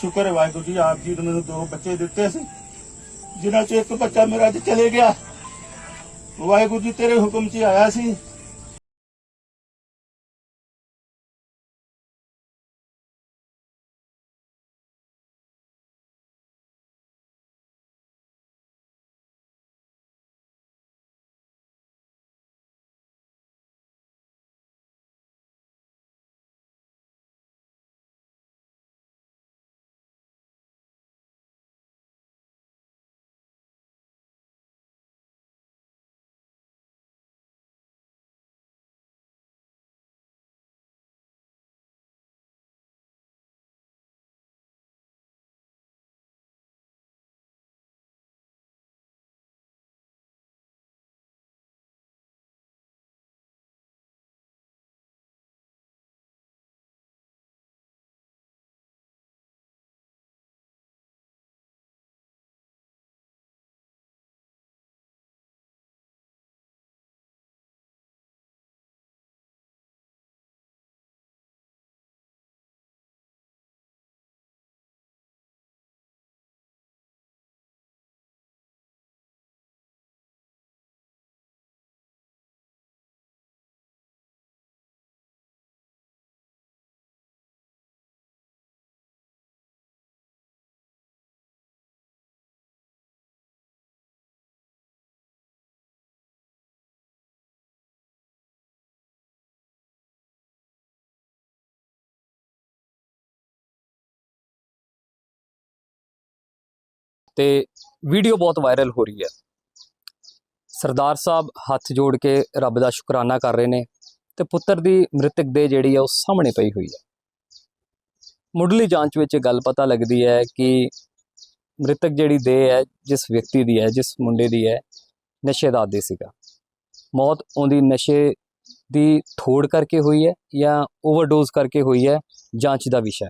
ਸ਼ੁਕਰ ਹੈ ਵਾਹਿਗੁਰੂ ਜੀ, ਆਪ ਜੀ ਨੇ ਮੈਨੂੰ ਦੋ ਬੱਚੇ ਦਿੱਤੇ ਸੀ, ਜਿਨ੍ਹਾਂ ਚ ਇੱਕ ਬੱਚਾ ਮੇਰਾ ਅੱਜ ਚਲੇ ਗਿਆ। ਵਾਹਿਗੁਰੂ ਜੀ, ਤੇਰੇ ਹੁਕਮ 'ਚ ਆਇਆ ਸੀ। ਤੇ ਵੀਡੀਓ ਬਹੁਤ ਵਾਇਰਲ ਹੋ ਰਹੀ ਹੈ। ਸਰਦਾਰ ਸਾਹਿਬ ਹੱਥ ਜੋੜ ਕੇ ਰੱਬ ਦਾ ਸ਼ੁਕਰਾਨਾ ਕਰ ਰਹੇ ਨੇ ਤੇ ਪੁੱਤਰ ਦੀ ਮ੍ਰਿਤਕ ਦੇ ਜਿਹੜੀ ਆ ਉਹ ਸਾਹਮਣੇ ਪਈ ਹੋਈ ਹੈ। ਮੁੱਢਲੀ ਜਾਂਚ ਵਿੱਚ ਗੱਲ ਪਤਾ ਲੱਗਦੀ ਹੈ ਕਿ ਮ੍ਰਿਤਕ ਜਿਹੜੀ ਦੇਹ ਹੈ, ਜਿਸ ਵਿਅਕਤੀ ਦੀ ਹੈ, ਜਿਸ ਮੁੰਡੇ ਦੀ ਹੈ, ਨਸ਼ੇ ਦਾ ਆਦੀ ਸੀਗਾ। ਮੌਤ ਉਹਦੀ ਨਸ਼ੇ ਦੀ ਥੋੜ ਕਰਕੇ ਹੋਈ ਹੈ ਜਾਂ ਓਵਰਡੋਜ਼ ਕਰਕੇ ਹੋਈ ਹੈ, ਜਾਂਚ ਦਾ ਵਿਸ਼ਾ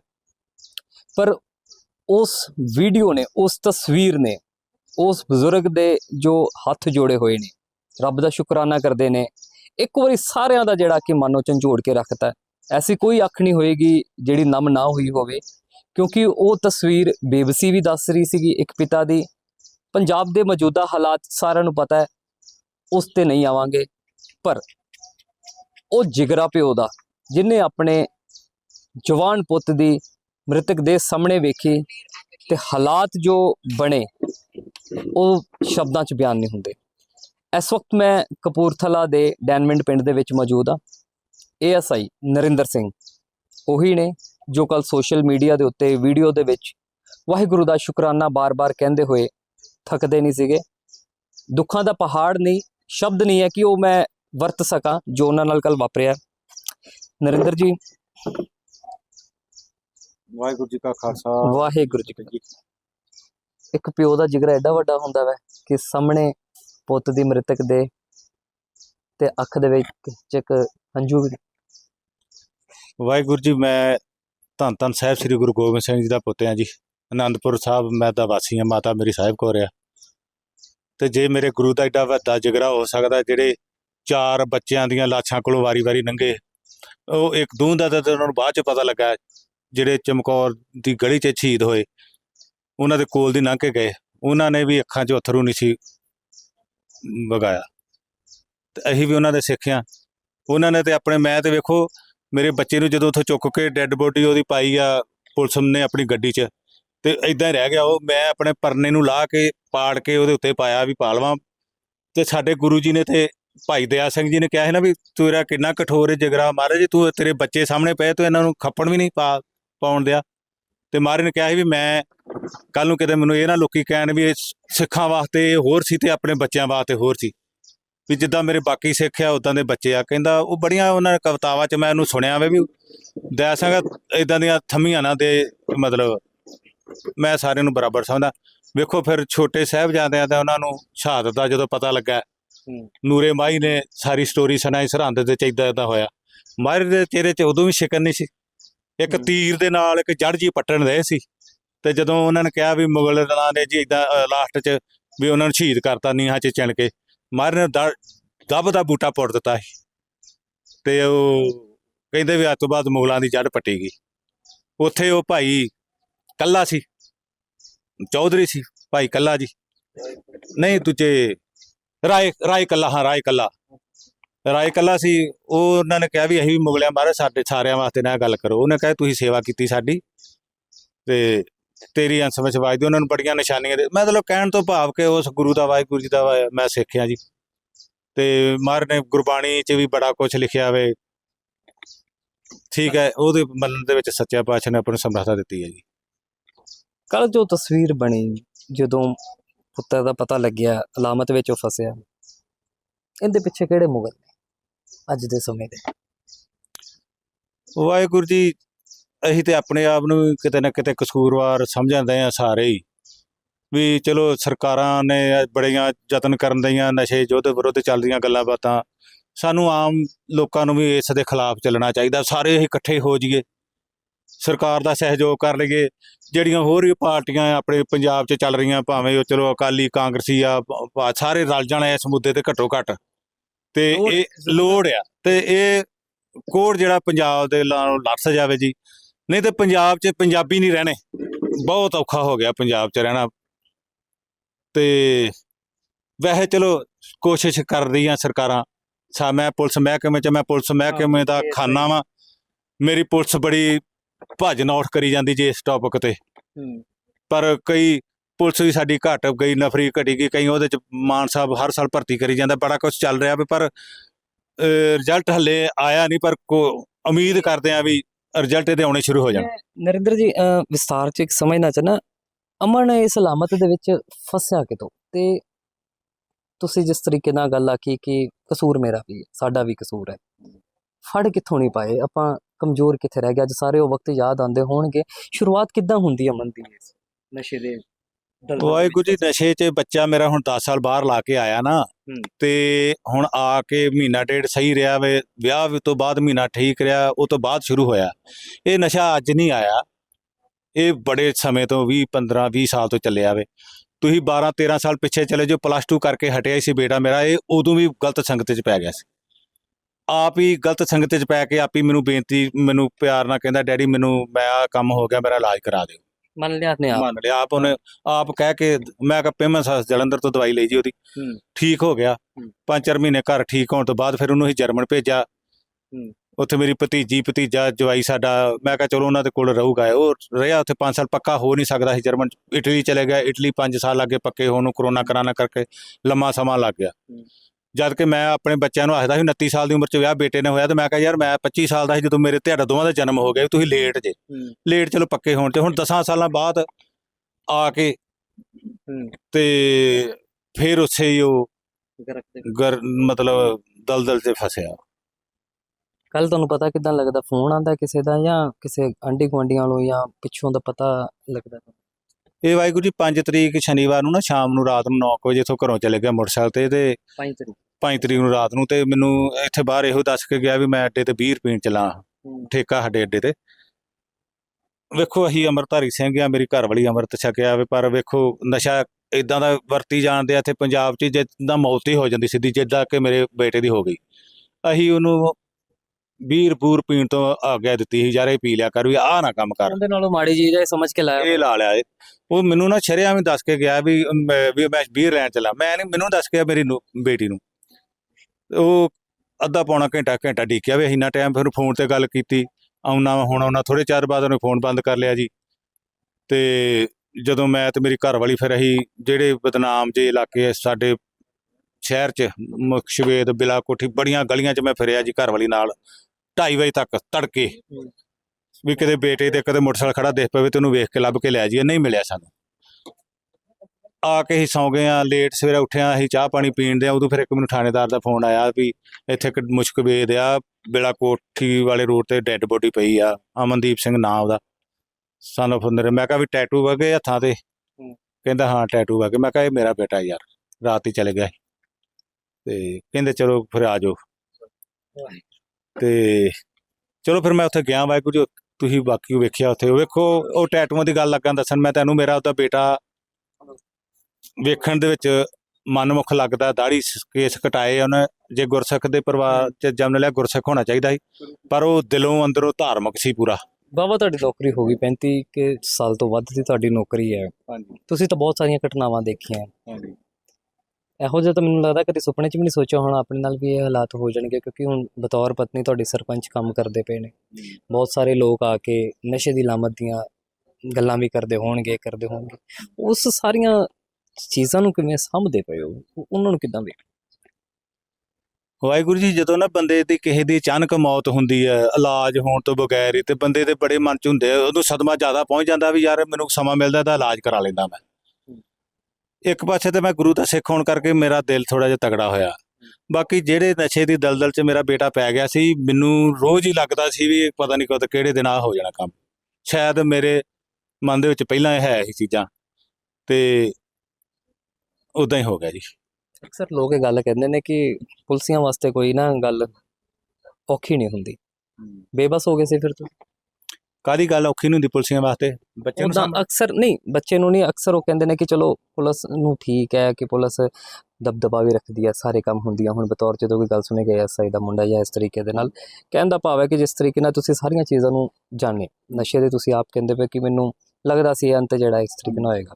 ਪਰ ਉਸ ਵੀਡੀਓ ਨੇ, ਉਸ ਤਸਵੀਰ ਨੇ, ਉਸ ਬਜ਼ੁਰਗ ਦੇ ਜੋ ਹੱਥ ਜੋੜੇ ਹੋਏ ਨੇ, ਰੱਬ ਦਾ ਸ਼ੁਕਰਾਨਾ ਕਰਦੇ ਨੇ। ਇੱਕ ਵਾਰੀ ਸਾਰਿਆਂ ਦਾ ਜਿਹੜਾ ਕਿ ਮਨੋਂ ਝੰਜੋੜ ਕੇ ਰੱਖਤਾ ਐਸੀ ਕੋਈ ਅੱਖ ਨਹੀਂ ਹੋਏਗੀ ਜਿਹੜੀ ਨਮ ਨਾ ਹੋਈ ਹੋਵੇ। ਕਿਉਂਕਿ ਉਹ ਤਸਵੀਰ ਬੇਬਸੀ ਵੀ ਦੱਸ ਰਹੀ ਸੀਗੀ ਇੱਕ ਪਿਤਾ ਦੀ। ਪੰਜਾਬ ਦੇ ਮੌਜੂਦਾ ਹਾਲਾਤ ਸਾਰਿਆਂ ਨੂੰ ਪਤਾ ਹੈ, ਉਸ ਤੇ ਨਹੀਂ ਆਵਾਂਗੇ। ਪਰ ਉਹ ਜਿਗਰਾ ਪਿਓ ਦਾ, ਜਿਨੇ ਆਪਣੇ ਜਵਾਨ ਪੁੱਤ ਦੀ ਮ੍ਰਿਤਕ ਦੇ ਸਾਹਮਣੇ ਵੇਖੀ ਤੇ ਹਾਲਾਤ ਜੋ ਬਣੇ, ਉਹ ਸ਼ਬਦਾਂ 'ਚ ਬਿਆਨ ਨਹੀਂ ਹੁੰਦੇ। ਇਸ ਵਕਤ ਮੈਂ ਕਪੂਰਥਲਾ ਦੇ ਡੈਨਮਿੰਡ ਪਿੰਡ ਦੇ ਵਿੱਚ ਮੌਜੂਦ ਹਾਂ। ਏਐਸਆਈ ਨਰਿੰਦਰ ਸਿੰਘ ਉਹੀ ਨੇ ਜੋ ਕੱਲ ਸੋਸ਼ਲ ਮੀਡੀਆ ਦੇ ਉੱਤੇ ਵੀਡੀਓ ਦੇ ਵਿੱਚ ਵਾਹਿਗੁਰੂ ਦਾ ਸ਼ੁਕਰਾਨਾ ਬਾਰ-ਬਾਰ ਕਹਿੰਦੇ ਹੋਏ ਥੱਕਦੇ ਨਹੀਂ ਸੀਗੇ। ਦੁੱਖਾਂ ਦਾ ਪਹਾੜ ਨਹੀਂ, ਸ਼ਬਦ ਨਹੀਂ ਹੈ ਕਿ ਉਹ ਮੈਂ ਵਰਤ ਸਕਾਂ ਜੋ ਉਹਨਾਂ ਨਾਲ ਕੱਲ ਵਾਪਰਿਆ। ਨਰਿੰਦਰ ਜੀ ਵਾਹਿਗੁਰੂ ਜੀ ਕਾ ਖਾਲਸਾ। ਵਾਹਿਗੁਰੂ ਜੀ ਕੀ ਫਤਿਹ। ਇੱਕ ਪਿਓ ਦਾ ਜਿਗਰ ਐਡਾ ਵੱਡਾ ਹੁੰਦਾ ਵੈ ਕਿ ਸਾਹਮਣੇ ਪੁੱਤ ਦੀ ਮ੍ਰਿਤਕ ਦੇ ਤੇ ਅੱਖ ਦੇ ਵਿੱਚ ਇੱਕ ਹੰਝੂ ਵੀ ਵਾਹਿਗੁਰੂ ਜੀ ਮੈਂ ਧੰਨ ਧੰਨ ਸਾਹਿਬ ਸ੍ਰੀ ਗੁਰੂ ਗੋਬਿੰਦ ਸਿੰਘ ਜੀ ਦਾ ਪੁੱਤ ਹਾਂ ਜੀ। ਆਨੰਦਪੁਰ ਸਾਹਿਬ ਮੈਂ ਦਾ ਵਾਸੀ ਹਾਂ ਮਾਤਾ ਮੇਰੀ ਸਾਹਿਬ ਕੌਰ ਆ। ਤੇ ਜੇ ਮੇਰੇ ਗੁਰੂ ਦਾ ਏਡਾ ਵੱਡਾ ਜਿਗਰਾ ਹੋ ਸਕਦਾ ਜਿਹੜੇ ਚਾਰ ਬੱਚਿਆਂ ਦੀਆਂ ਲਾਸ਼ਾਂ ਕੋਲੋਂ ਵਾਰੀ-ਵਾਰੀ ਲੰਘੇ ਉਹ ਇੱਕ ਦੂੰ ਦਾ ਤਾਂ ਉਹਨਾਂ ਨੂੰ ਬਾਅਦ ਚ ਪਤਾ ਲੱਗਾ ਜਿਹੜੇ ਚਮਕੌਰ ਦੀ ਗਲੀ 'ਚ ਸ਼ਹੀਦ ਹੋਏ, ਉਹਨਾਂ ਦੇ ਕੋਲ ਦੀ ਲੰਘ ਕੇ ਗਏ। ਉਹਨਾਂ ਨੇ ਵੀ ਅੱਖਾਂ 'ਚ ਅਥਰੂ ਨਹੀਂ ਸੀ ਵਗਾਇਆ। ਤੇ ਅਸੀਂ ਵੀ ਉਹਨਾਂ ਦੇ ਸਿੱਖਿਆ ਉਹਨਾਂ ਨੇ ਤੇ ਆਪਣੇ ਮੈਂ ਤੇ ਵੇਖੋ, ਮੇਰੇ ਬੱਚੇ ਨੂੰ ਜਦੋਂ ਉੱਥੋਂ ਚੁੱਕ ਕੇ ਡੈੱਡ ਬੋਡੀ ਉਹਦੀ ਪਾਈ ਆ ਪੁਲਿਸ ਨੇ ਆਪਣੀ ਗੱਡੀ 'ਚ, ਤੇ ਇਦਾਂ ਹੀ ਰਹਿ ਗਿਆ ਉਹ। ਮੈਂ ਆਪਣੇ ਪਰਨੇ ਨੂੰ ਲਾ ਕੇ, ਪਾੜ ਕੇ ਉਹਦੇ ਉੱਤੇ ਪਾਇਆ ਵੀ ਪਾਲਵਾ। ਤੇ ਸਾਡੇ ਗੁਰੂ ਜੀ ਨੇ ਤੇ ਭਾਈ ਦਇਆ ਸਿੰਘ ਜੀ ਨੇ ਕਿਹਾ ਸੀ ਨਾ ਵੀ ਤੇਰਾ ਕਿੰਨਾ ਕਠੋਰ ਹੈ ਜਿਗਰਾ ਮਹਾਰਾਜ, ਤੂੰ ਤੇਰੇ ਬੱਚੇ ਸਾਹਮਣੇ ਪਏ, ਤੂੰ ਇਹਨਾਂ ਨੂੰ ਖੱਪਣ ਵੀ ਨਹੀਂ ਪਾ। ਪਾਉਣ ਦਿਆ ਤੇ ਮਹਾਰਾਜ ਨੇ ਕਿਹਾ ਸੀ ਵੀ ਮੈਂ ਕੱਲ ਨੂੰ ਕਿਤੇ ਮੈਨੂੰ ਇਹ ਨਾ ਲੋਕੀ ਕਹਿਣ ਵੀ ਇਹ ਸਿੱਖਾਂ ਵਾਸਤੇ ਹੋਰ ਸੀ ਤੇ ਆਪਣੇ ਬੱਚਿਆਂ ਵਾਸਤੇ ਹੋਰ ਸੀ। ਵੀ ਜਿੱਦਾਂ ਮੇਰੇ ਬਾਕੀ ਸਿੱਖ ਆ ਉਦਾਂ ਦੇ ਬੱਚੇ ਆ। ਕਹਿੰਦਾ ਉਹ ਬੜੀਆਂ ਉਹਨਾਂ ਨੇ ਕਵਿਤਾਵਾਂ 'ਚ ਮੈਂ ਉਹਨੂੰ ਸੁਣਿਆ ਵੇ ਵੀ ਦਇਆ ਸਿੰਘ ਇਦਾਂ ਦੀਆਂ ਥੰਮੀਆਂ ਨਾ ਦੇ ਮਤਲਬ ਮੈਂ ਸਾਰਿਆਂ ਨੂੰ ਬਰਾਬਰ ਸਮਝਦਾ। ਵੇਖੋ ਫਿਰ ਛੋਟੇ ਸਾਹਿਬਜ਼ਾਦਿਆਂ ਦਾ ਉਹਨਾਂ ਨੂੰ ਸ਼ਹਾਦਤ ਦਾ ਜਦੋਂ ਪਤਾ ਲੱਗਾ ਨੂਰੇ ਮਾਈ ਨੇ ਸਾਰੀ ਸਟੋਰੀ ਸੁਣਾਈ ਸਰਹੰਦ ਦੇ ਚ ਏਦਾਂ ਹੋਇਆ। ਮਾਹਿਰ ਦੇ ਚਿਹਰੇ 'ਚ ਉਦੋਂ ਵੀ ਸ਼ਿਕਨ ਨਹੀਂ ਸੀ। ਇੱਕ। ਤੀਰ ਦੇ ਨਾਲ ਇੱਕ ਜੜ ਜੀ ਪੱਟਣ ਦੇ ਸੀ ਤੇ ਜਦੋਂ ਉਹਨਾਂ ਨੇ ਕਿਹਾ ਵੀ ਮੁਗਲ ਨਾਂ ਨੇ ਜੀ ਇਦਾਂ ਲਾਸਟ 'ਚ ਵੀ ਉਹਨਾਂ ਨੂੰ ਸ਼ਹੀਦ ਕਰਤਾ ਨੀਹਾਂ 'ਚ ਚਿਣ ਕੇ ਮਾਹਿਰ ਨੇ ਦ- ਦੱਬ ਦਾ ਬੂਟਾ ਪੁੱਟ ਦਿੱਤਾ ਸੀ। ਤੇ ਉਹ ਕਹਿੰਦੇ ਵੀ ਅੱਜ ਤੋਂ ਬਾਅਦ ਮੁਗਲਾਂ ਦੀ ਜੜ ਪੱਟੀ ਗਈ। ਉੱਥੇ ਉਹ ਭਾਈ ਕੱਲਾ ਸੀ ਚੌਧਰੀ ਸੀ ਭਾਈ ਕੱਲਾ ਜੀ। ਨਹੀਂ ਦੂਜੇ ਰਾਏ ਰਾਏ ਕੱਲਾ ਹਾਂ ਰਾਏ ਕੱਲਾ। ਰਾਏ ਕੱਲਾ ਸੀ, ਉਹ ਉਹਨਾਂ ਨੇ ਕਿਹਾ ਵੀ ਅਸੀਂ ਵੀ ਮੁਗਲਿਆਂ ਬਾਰੇ ਸਾਡੇ ਸਾਰਿਆਂ ਵਾਸਤੇ ਨਾ ਗੱਲ ਕਰੋ। ਉਹਨੇ ਕਿਹਾ, ਤੁਸੀਂ ਸੇਵਾ ਕੀਤੀ ਸਾਡੀ ਤੇ ਤੇਰੀ ਅੰਸ਼ ਵਿੱਚ ਵਾਜਦੀ, ਉਹਨਾਂ ਨੂੰ ਬੜੀਆਂ ਨਿਸ਼ਾਨੀਆਂ ਦੇ ਮਤਲਬ ਕਹਿਣ ਤੋਂ ਭਾਵ ਕਿ ਉਸ ਗੁਰੂ ਦਾ ਵਾਹਿਗੁਰੂ ਜੀ ਦਾ ਮੈਂ ਸਿੱਖਿਆ ਜੀ। ਤੇ ਮਹਾਰਾਜ ਨੇ ਗੁਰਬਾਣੀ 'ਚ ਵੀ ਬੜਾ ਕੁਝ ਲਿਖਿਆ ਵੇ। ਠੀਕ ਹੈ, ਉਹਦੇ ਮੰਨਣ ਦੇ ਵਿੱਚ ਸੱਚਾ ਪਾਤਸ਼ਾਹ ਨੇ ਆਪਾਂ ਨੂੰ ਸਮਰੱਥਾ ਦਿੱਤੀ ਹੈ ਜੀ। ਕੱਲ ਜੋ ਤਸਵੀਰ ਬਣੀ, ਜਦੋਂ ਪੁੱਤਰ ਦਾ ਪਤਾ ਲੱਗਿਆ, ਅਲਾਮਤ ਵਿੱਚ ਉਹ ਫਸਿਆ, ਇਹਦੇ ਪਿੱਛੇ ਕਿਹੜੇ ਮੁਗਲ? ਅੱਜ ਦੇ ਸਮੇਂ ਦੇ। ਵਾਹਿਗੁਰੂ ਜੀ, ਅਸੀਂ ਤੇ ਆਪਣੇ ਆਪ ਨੂੰ ਕਿਤੇ ਨਾ ਕਿਤੇ ਕਸੂਰਵਾਰ ਸਮਝਾਂਦੇ ਆ ਸਾਰੇ ਹੀ। ਵੀ ਚਲੋ ਸਰਕਾਰਾਂ ਨੇ ਬੜੀਆਂ ਯਤਨ ਕਰਨ ਦਈਆਂ, ਨਸ਼ੇ ਯੁੱਧ ਵਿਰੁੱਧ ਚੱਲਦੀਆਂ ਗੱਲਾਂ ਬਾਤਾਂ। ਸਾਨੂੰ ਆਮ ਲੋਕਾਂ ਨੂੰ ਵੀ ਇਸ ਦੇ ਖਿਲਾਫ ਚੱਲਣਾ ਚਾਹੀਦਾ, ਸਾਰੇ ਅਸੀਂ ਇਕੱਠੇ ਹੋ ਜਾਈਏ। ਸਰਕਾਰ ਦਾ ਸਹਿਯੋਗ ਕਰ ਲਈਏ। ਜਿਹੜੀਆਂ ਹੋਰ ਵੀ ਪਾਰਟੀਆਂ ਆਪਣੇ ਪੰਜਾਬ 'ਚ ਚੱਲ ਰਹੀਆਂ, ਭਾਵੇਂ ਉਹ ਚਲੋ ਅਕਾਲੀ ਕਾਂਗਰਸੀ ਆ, ਸਾਰੇ ਰਲ ਜਾਣ ਇਸ ਮੁੱਦੇ ਤੇ ਘੱਟੋ ਘੱਟ। ਤੇ ਲੋੜ- ਇਹ ਲੋੜ ਆ ਤੇ ਇਹ ਕੋਡ ਜਿਹੜਾ ਪੰਜਾਬ ਦੇ ਨਾਲੋਂ ਲੱਥ ਜਾਵੇ ਜੀ। ਨਹੀਂ ਤੇ ਪੰਜਾਬ 'ਚ ਪੰਜਾਬੀ ਨਹੀਂ ਰਹਿਣੇ। ਬਹੁਤ ਔਖਾ ਹੋ ਗਿਆ ਪੰਜਾਬ 'ਚ ਰਹਿਣਾ। ਤੇ ਵੈਸੇ ਚਲੋ ਕੋਸ਼ਿਸ਼ ਕਰ ਰਹੀਆਂ ਸਰਕਾਰਾਂ। ਸਾ ਮੈਂ ਪੁਲਿਸ ਮਹਿਕਮੇ 'ਚ ਮੈਂ ਪੁਲਿਸ ਮਹਿਕਮੇ ਦਾ ਖਾਨਾ ਵਾਂ। ਮੇਰੀ ਪੁਲਿਸ ਬੜੀ ਭੱਜ ਨੌਟ ਕਰੀ ਜਾਂਦੀ ਜੀ ਇਸ ਟੌਪਿਕ ਤੇ। ਪਰ ਕਈ ਪੁਲਿਸ ਵੀ ਸਾਡੀ ਘਟ ਗਈ, ਨਫਰੀ ਘਟੀ ਗਈ, ਕਈ ਉਹਦੇ ਚ ਮਾਨ ਸਾਹਿਬ ਹਰ ਸਾਲ ਭਰਤੀ ਕਰੀ ਜਾਂਦਾ, ਬੜਾ ਕੁਝ ਚੱਲ ਰਿਹਾ ਵੀ ਪਰ ਰਿਜ਼ਲਟ ਹੱਲੇ ਆਇਆ ਨਹੀਂ ਪਰ ਉਮੀਦ ਕਰਦੇ ਆ ਵੀ ਰਿਜ਼ਲਟ ਇਹਦੇ ਆਉਣੇ ਸ਼ੁਰੂ ਹੋ ਜਾਣ। ਨਰਿੰਦਰ ਜੀ ਵਿਸਤਾਰ ਚ ਇੱਕ ਸਮਝਣਾ ਚਾਹਨਾ ਅਮਨ ਇਸ ਸਲਾਮਤ ਦੇ ਵਿੱਚ ਫਸਿਆ ਕਿਤੋਂ? ਤੇ ਤੁਸੀਂ ਜਿਸ ਤਰੀਕੇ ਨਾਲ ਗੱਲ ਆਖੀ ਕਿ ਕਸੂਰ ਮੇਰਾ ਵੀ ਹੈ, ਸਾਡਾ ਵੀ ਕਸੂਰ ਹੈ, ਫੜ ਕਿੱਥੋਂ ਨਹੀਂ ਪਾਏ? ਆਪਾਂ ਕਮਜ਼ੋਰ ਕਿੱਥੇ ਰਹਿ ਗਏ? ਅੱਜ ਸਾਰੇ ਉਹ ਵਕਤ ਯਾਦ ਆਉਂਦੇ ਹੋਣਗੇ। ਸ਼ੁਰੂਆਤ ਕਿੱਦਾਂ ਹੁੰਦੀ ਹੈ ਅਮਨ ਦੀ ਨਸ਼ੇ ਦੇ ਵਾਹਿਗੁਰੂ ਜੀ? ਨਸ਼ੇ 'ਚ ਬੱਚਾ ਮੇਰਾ ਹੁਣ 10 ਸਾਲ ਬਾਹਰ ਲਾ ਕੇ ਆਇਆ ਨਾ। ਤੇ ਹੁਣ ਆ ਕੇ ਮਹੀਨਾ ਡੇਢ ਸਹੀ ਰਿਹਾ ਵੇ ਵਿਆਹ ਵੀ ਤੋਂ ਬਾਅਦ ਮਹੀਨਾ ਠੀਕ ਰਿਹਾ ਉਹ ਤੋਂ ਬਾਅਦ ਸ਼ੁਰੂ ਹੋਇਆ। ਇਹ ਨਸ਼ਾ ਅੱਜ ਨਹੀਂ ਆਇਆ। ਇਹ ਬੜੇ ਸਮੇਂ ਤੋਂ 20 15 20 ਸਾਲ ਤੋਂ ਚੱਲਿਆ ਵੇ। ਤੁਸੀਂ 12 13 ਸਾਲ ਪਿੱਛੇ ਚਲੇ ਜੋ ਪਲੱਸ 2 ਕਰਕੇ ਹਟਿਆ ਸੀ ਬੇਟਾ ਮੇਰਾ ਇਹ ਉਦੋਂ ਵੀ ਗਲਤ ਸੰਗਤ 'ਚ ਪੈ ਗਿਆ ਸੀ। ਆਪ ਹੀ ਗਲਤ ਸੰਗਤ 'ਚ ਪੈ ਕੇ ਆਪ ਹੀ ਮੈਨੂੰ ਬੇਨਤੀ ਮੈਨੂੰ ਪਿਆਰ ਨਾਲ ਕਹਿੰਦਾ ਡੈਡੀ ਮੈਨੂੰ ਮੈਂ ਆ ਕੰਮ ਹੋ ਗਿਆ ਮੇਰਾ ਇਲਾਜ ਕਰਾ ਦਿਓ। ਮੰਨ ਲਿਆ ਨੇ ਆਪ ਮੰਨ ਲਿਆ ਆਪ ਉਹਨੇ ਆਪ ਕਹਿ ਕੇ ਮੈਂ ਕਿਹਾ ਪੇਮੈਂਟ ਜਲੰਧਰ ਤੋਂ ਦਵਾਈ ਲਈ ਜੀ ਉਹਦੀ ਹੂੰ। ਠੀਕ ਹੋ ਗਿਆ ਹੂੰ। ਪੰਜ ਚਾਰ ਮਹੀਨੇ ਘਰ ਠੀਕ ਹੋਣ ਤੋਂ ਬਾਅਦ ਫਿਰ ਉਹਨੂੰ ਅਸੀਂ ਜਰਮਨ ਭੇਜਿਆ ਹੂੰ। ਉੱਥੇ ਮੇਰੀ ਭਤੀਜੀ ਭਤੀਜਾ ਜਵਾਈ ਸਾਡਾ ਮੈਂ ਕਿਹਾ ਚਲੋ ਉਹਨਾਂ ਦੇ ਕੋਲ ਰਹੂਗਾ ਉਹ ਰਿਹਾ ਉੱਥੇ 5 ਸਾਲ ਪੱਕਾ ਹੋ ਨਹੀਂ ਸਕਦਾ ਸੀ ਜਰਮਨ ਇਟਲੀ ਚਲੇ ਗਿਆ ਇਟਲੀ 5 ਸਾਲ ਲੱਗੇ ਪੱਕੇ ਹੋਣ ਨੂੰ ਕਰੋਨਾ ਕਰਾਨਾ ਕਰਕੇ ਲੰਮਾ ਸਮਾਂ ਲੱਗ ਗਿਆ ਹੂੰ। ਜਦ ਕਿ ਮੈਂ ਆਪਣੇ ਬੱਚਿਆਂ ਨੂੰ ਆਖਦਾ ਸੀ 29 ਸਾਲ ਦੀ ਉਮਰ 'ਚ ਵਿਆਹ ਬੇਟੇ ਨੇ ਹੋਇਆ ਤੇ ਮੈਂ ਕਿਹਾ ਯਾਰ ਮੈਂ 25 ਸਾਲ ਦਾ ਸੀ ਜਦੋਂ ਮੇਰੇ ਤੁਹਾਡਾ ਦੋਵਾਂ ਦਾ ਜਨਮ ਹੋ ਗਿਆ ਤੁਸੀਂ ਲੇਟ ਜੇ। ਲੇਟ ਚਲੋ ਪੱਕੇ ਹੋਣ ਤੇ ਹੁਣ 10 ਸਾਲਾਂ ਬਾਅਦ ਆ ਕੇ। ਤੇ ਫਿਰ ਉੱਥੇ ਹੀ ਉਹ ਗਰ ਮਤਲਬ ਦਲਦਲ 'ਚ ਫਸਿਆ। ਕੱਲ ਤੁਹਾਨੂੰ ਪਤਾ ਕਿਦਾਂ ਲੱਗਦਾ? ਫੋਨ ਆਂਦਾ ਕਿਸੇ ਦਾ ਜਾਂ ਕਿਸੇ ਆਂਢੀ ਗੁਆਂਢੀਆਂ ਨੂੰ ਜਾਂ ਪਿੱਛੋਂ ਦਾ ਪਤਾ ਲੱਗਦਾ? ਇਹ ਵਾਹਿਗੁਰੂ ਜੀ 5 ਤਰੀਕ ਸ਼ਨੀਵਾਰ ਨੂੰ ਨਾ ਸ਼ਾਮ ਨੂੰ ਰਾਤ ਨੂੰ 9 ਵਜੇ ਤੋਂ ਘਰੋਂ ਚਲੇ ਗਿਆ ਮੋਟਰਸਾਈਕਲ ਤੇ ਤੇ 5 ਤਰੀਕ। 5 ਤਰੀਕ ਨੂੰ ਰਾਤ ਨੂੰ ਤੇ ਮੈਨੂੰ ਇੱਥੇ ਬਾਹਰ ਇਹੋ ਦੱਸ ਕੇ ਗਿਆ ਵੀ ਮੈਂ ਅੱਡੇ ਤੇ 20 ਰੁਪਏ ਚਲਾ ਠੇਕਾ ਸਾਡੇ ਅੱਡੇ ਤੇ। ਵੇਖੋ ਅਸੀਂ ਅੰਮ੍ਰਿਤਧਾਰੀ ਸਿੰਘ ਆ ਮੇਰੀ ਘਰ ਵਾਲੀ ਅੰਮ੍ਰਿਤ ਛਕਿਆ ਵੇ ਪਰ ਵੇਖੋ ਨਸ਼ਾ ਇਦਾਂ ਦਾ ਵਰਤੀ ਜਾਂਦੇ ਆ ਇੱਥੇ ਪੰਜਾਬ 'ਚ ਜਿੱਦਾਂ ਮੌਤ ਹੀ ਹੋ ਜਾਂਦੀ ਸਿੱਧੀ ਜਿੱਦਾਂ ਕਿ ਮੇਰੇ ਬੇਟੇ ਦੀ ਹੋ ਗਈ। ਅਸੀਂ ਉਹਨੂੰ 20 ਬੂਰ ਪੀਣ ਤੋਂ ਆਗਿਆ ਦਿੱਤੀ ਸੀ ਯਾਰ ਇਹ ਪੀ ਲਿਆ ਕਰ ਵੀ ਆਹ ਨਾ ਕੰਮ ਕਰ। ਉਹਦੇ ਨਾਲੋਂ ਮਾੜੀ ਚੀਜ਼ ਹੈ ਸਮਝ ਕੇ ਲਾਇਆ ਇਹ ਲਾ ਲਿਆ ਇਹ। ਉਹ ਮੈਨੂੰ ਨਾ ਸ਼ਰਿਆ ਵੀ ਦੱਸ ਕੇ ਗਿਆ ਵੀ ਮੈਂ- ਵੀ ਮੈਂ ਵੀਰ ਲੈਣ ਚੱਲਾ। ਮੈਂ ਨਹੀਂ ਮੈਨੂੰ ਦੱਸ ਕੇ ਗਿਆ ਮੇਰੀ ਨੂੰ- ਬੇਟੀ ਨੂੰ। ਉਹ ਅੱਧਾ ਪੌਣਾ ਘੰਟਾ ਘੰਟਾ ਡੀਕਿਆ ਵੀ ਇੰਨਾ ਟਾਈਮ ਫਿਰ ਫੋਨ ਤੇ ਗੱਲ ਕੀਤੀ। ਆਉਣਾ ਵਾ, ਹੁਣ ਆਉਣਾ ਥੋੜੇ ਚਿਰ ਬਾਅਦ ਉਹਨੇ ਫੋਨ ਬੰਦ ਕਰ ਲਿਆ ਜੀ। ਤੇ ਜਦੋਂ ਮੈਂ ਤੇ ਮੇਰੀ ਘਰ ਵਾਲੀ ਫਿਰ ਅਸੀਂ ਜਿਹੜੇ ਬਦਨਾਮ ਜੇ ਇਲਾਕੇ ਆ ਸਾਡੇ ਸ਼ਹਿਰ 'ਚ ਮੁਕਸ਼ਵੇਦ ਬਿਲਾ ਕੋਠੀ ਬੜੀਆਂ ਗਲੀਆਂ 'ਚ ਮੈਂ ਫਿਰਿਆ ਜੀ ਘਰ ਵਾਲੀ ਨਾਲ। 2:30 ਵਜੇ ਤੱਕ ਤੜਕੇ ਵੀ ਕਿਤੇ ਬੇਟੇ ਦੇ ਕਦੇ ਮੋਟਰਸਾਈਕਲ ਖੜਾ ਦੇਖ ਪਵੇ ਤੇ ਉਹਨੂੰ ਵੇਖ ਕੇ ਲੱਭ ਕੇ ਲੈ ਜਾਈਏ ਨਹੀਂ ਮਿਲਿਆ ਸਾਨੂੰ। ਆ ਕੇ ਹੀ ਸੌਂ ਗਏ ਆ ਲੇਟ ਸਵੇਰੇ ਉੱਠਿਆ ਅਸੀਂ ਚਾਹ ਪਾਣੀ ਪੀਣ ਦੇ ਆ ਉਦੋਂ ਫਿਰ ਇੱਕ ਮੈਨੂੰ ਥਾਣੇਦਾਰ ਦਾ ਫੋਨ ਆਇਆ ਵੀ ਇੱਥੇ ਇੱਕ ਮੁਸ਼ਕ ਵੇਦ ਆ ਬਿਲਾ ਕੋਠੀ ਵਾਲੇ ਰੋਡ ਤੇ ਡੈੱਡ ਬੋਡੀ ਪਈ ਆ ਅਮਨਦੀਪ ਸਿੰਘ ਨਾਂ ਉਹਦਾ। ਸਨ ਆਫ ਨਰੇ ਮੈਂ ਕਿਹਾ ਵੀ ਟੈਟੂ ਵਗੇ ਹੱਥਾਂ ਤੇ? ਕਹਿੰਦਾ ਹਾਂ ਟੈਟੂ ਵਗੇ ਮੈਂ ਕਿਹਾ ਇਹ ਮੇਰਾ ਬੇਟਾ ਯਾਰ ਰਾਤ ਹੀ ਚਲੇ ਗਿਆ। ਤੇ ਕਹਿੰਦੇ ਚਲੋ ਫਿਰ ਆ ਜਾਓ। ਤੇ ਚਲੋ ਫਿਰ ਮੈਂ ਉੱਥੇ ਗਿਆ ਵਾਹਿਗੁਰੂ ਜੀ ਤੁਸੀਂ ਬਾਕੀ ਵੇਖਿਆ ਉੱਥੇ। ਉਹ ਵੇਖੋ ਉਹ ਟੈਟੂਆਂ ਦੀ ਗੱਲ ਲੱਗਾ ਦੱਸਣ ਮੈਂ ਤੈਨੂੰ ਮੇਰਾ ਉਹਦਾ ਬੇਟਾ ਵੇਖਣ ਦੇ ਵਿੱਚ ਮਨਮੁਖ ਲੱਗਦਾ ਦਾੜੀ ਸ- ਕੇਸ ਕਟਾਏ ਉਹਨੇ ਜੇ ਗੁਰਸਿੱਖ ਦੇ ਪਰਿਵਾਰ ਚ ਜਨਮ ਲਿਆ ਗੁਰਸਿੱਖ ਹੋਣਾ ਚਾਹੀਦਾ ਸੀ। ਪਰ ਉਹ ਦਿਲੋਂ ਅੰਦਰੋਂ ਧਾਰਮਿਕ ਸੀ ਪੂਰਾ। ਬਾਬਾ ਤੁਹਾਡੀ ਨੌਕਰੀ ਹੋ ਗਈ 35 ਕਿ ਸਾਲ ਤੋਂ ਵੱਧ ਦੀ ਤੁਹਾਡੀ ਨੌਕਰੀ ਹੈ। ਹਾਂਜੀ। ਤੁਸੀਂ ਤਾਂ ਬਹੁਤ ਸਾਰੀਆਂ ਘਟਨਾਵਾਂ ਦੇਖੀਆਂ। ਹਾਂਜੀ। ਇਹੋ ਜਿਹਾ ਤਾਂ ਮੈਨੂੰ ਲੱਗਦਾ ਕਦੇ ਸੁਪਨੇ 'ਚ ਵੀ ਨਹੀਂ ਸੋਚਿਆ ਹੋਣਾ ਆਪਣੇ ਨਾਲ ਵੀ ਇਹ ਹਾਲਾਤ ਹੋ ਜਾਣਗੇ ਕਿਉਂਕਿ ਹੁਣ ਬਤੌਰ ਪਤਨੀ ਤੁਹਾਡੀ ਸਰਪੰਚ ਕੰਮ ਕਰਦੇ ਪਏ ਨੇ। ਬਹੁਤ ਸਾਰੇ ਲੋਕ ਆ ਕੇ ਨਸ਼ੇ ਦੀ ਲਾਮਤ ਦੀਆਂ ਗੱਲਾਂ ਵੀ ਕਰਦੇ ਹੋਣਗੇ ਕਰਦੇ ਹੋਣਗੇ। ਉਸ ਸਾਰੀਆਂ ਚੀਜ਼ਾਂ ਨੂੰ ਕਿਵੇਂ ਸਾਂਭਦੇ ਪਏ ਹੋ? ਉਹ- ਉਹਨਾਂ ਨੂੰ ਕਿਦਾਂ ਵੇਖ ਵਾਹਿਗੁਰੂ ਜੀ ਜਦੋਂ ਨਾ ਬੰਦੇ ਦੀ ਕਿਸੇ ਦੀ ਅਚਾਨਕ ਮੌਤ ਹੁੰਦੀ ਹੈ ਇਲਾਜ ਹੋਣ ਤੋਂ ਬਗੈਰ ਹੀ ਤੇ ਬੰਦੇ ਦੇ ਬੜੇ ਮਨ ਚ ਹੁੰਦੇ ਆ ਉਹਨੂੰ ਸਦਮਾ ਜ਼ਿਆਦਾ ਪਹੁੰਚ ਜਾਂਦਾ ਵੀ ਯਾਰ ਮੈਨੂੰ ਸਮਾਂ ਮਿਲਦਾ ਤਾਂ ਇਲਾਜ ਕਰਾ ਲੈਂਦਾ ਮੈਂ। ਇੱਕ ਪਾਸੇ ਤੇ ਮੈਂ ਗੁਰੂ ਦਾ ਸਿੱਖ ਹੋਣ ਕਰਕੇ ਮੇਰਾ ਦਿਲ ਥੋੜਾ ਜਿਹਾ ਤਗੜਾ ਹੋਇਆ। ਬਾਕੀ ਜਿਹੜੇ ਨਸ਼ੇ ਦੀ ਦਲਦਲ 'ਚ ਮੇਰਾ ਬੇਟਾ ਪੈ ਗਿਆ ਸੀ ਮੈਨੂੰ ਰੋਜ਼ ਹੀ ਲੱਗਦਾ ਸੀ ਵੀ ਪਤਾ ਨਹੀਂ ਕਦ ਕਿਹੜੇ ਦਿਨ ਆ ਹੋ ਜਾਣਾ ਕੰਮ। ਸ਼ਾਇਦ ਮੇਰੇ ਮਨ ਦੇ ਵਿੱਚ ਪਹਿਲਾਂ ਇਹ ਹੈ ਇਹ ਚੀਜ਼ਾਂ ਤੇ ਉਦਾਂ ਹੀ ਹੋ ਗਿਆ ਜੀ। ਅਕਸਰ ਲੋਕ ਇਹ ਗੱਲ ਕਹਿੰਦੇ ਨੇ ਕਿ ਪੁਲਸੀਆਂ ਵਾਸਤੇ ਕੋਈ ਨਾ ਗੱਲ ਔਖੀ ਨਹੀਂ ਹੁੰਦੀ। ਬੇਬਸ ਹੋ ਗਏ ਸੀ ਫਿਰ ਤੁਸੀਂ ਕਾਦੀ ਗੱਲ ਔਖੀ ਨਹੀਂ ਹੁੰਦੀ ਪੁਲਸੀਆਂ ਵਾਸਤੇ? ਬੱਚੇ ਨੂੰ ਉਦਾਂ ਸਾਂਭ- ਅਕਸਰ ਨਹੀਂ ਬੱਚੇ ਨੂੰ ਨਹੀਂ ਅਕਸਰ ਉਹ ਕਹਿੰਦੇ ਨੇ ਕਿ ਚਲੋ ਪੁਲਿਸ ਨੂੰ ਠੀਕ ਹੈ ਕਿ ਪੁਲਿਸ ਦਬਦਬਾ ਵੀ ਰੱਖਦੀ ਹੈ ਸਾਰੇ ਕੰਮ ਹੁੰਦੀਆਂ। ਹੁਣ ਬਤੌਰ ਜਦੋਂ ਕੋਈ ਗੱਲ ਸੁਣੇ ਗਏ ਐਸਆਈ ਦਾ ਮੁੰਡਾ ਜਾਂ ਇਸ ਤਰੀਕੇ ਦੇ ਨਾਲ ਕਹਿਣ ਦਾ ਭਾਵ ਹੈ ਕਿ ਜਿਸ ਤਰੀਕੇ ਨਾਲ ਤੁਸੀਂ ਸਾਰੀਆਂ ਚੀਜ਼ਾਂ ਨੂੰ ਜਾਣੇ ਨਸ਼ੇ ਦੇ ਤੁਸੀਂ ਆਪ ਕਹਿੰਦੇ ਪਏ ਕਿ ਮੈਨੂੰ ਲੱਗਦਾ ਸੀ ਇਹ ਅੰਤ ਜਿਹੜਾ ਇਸ ਤਰੀਕੇ ਨਾਲ ਹੋਏਗਾ।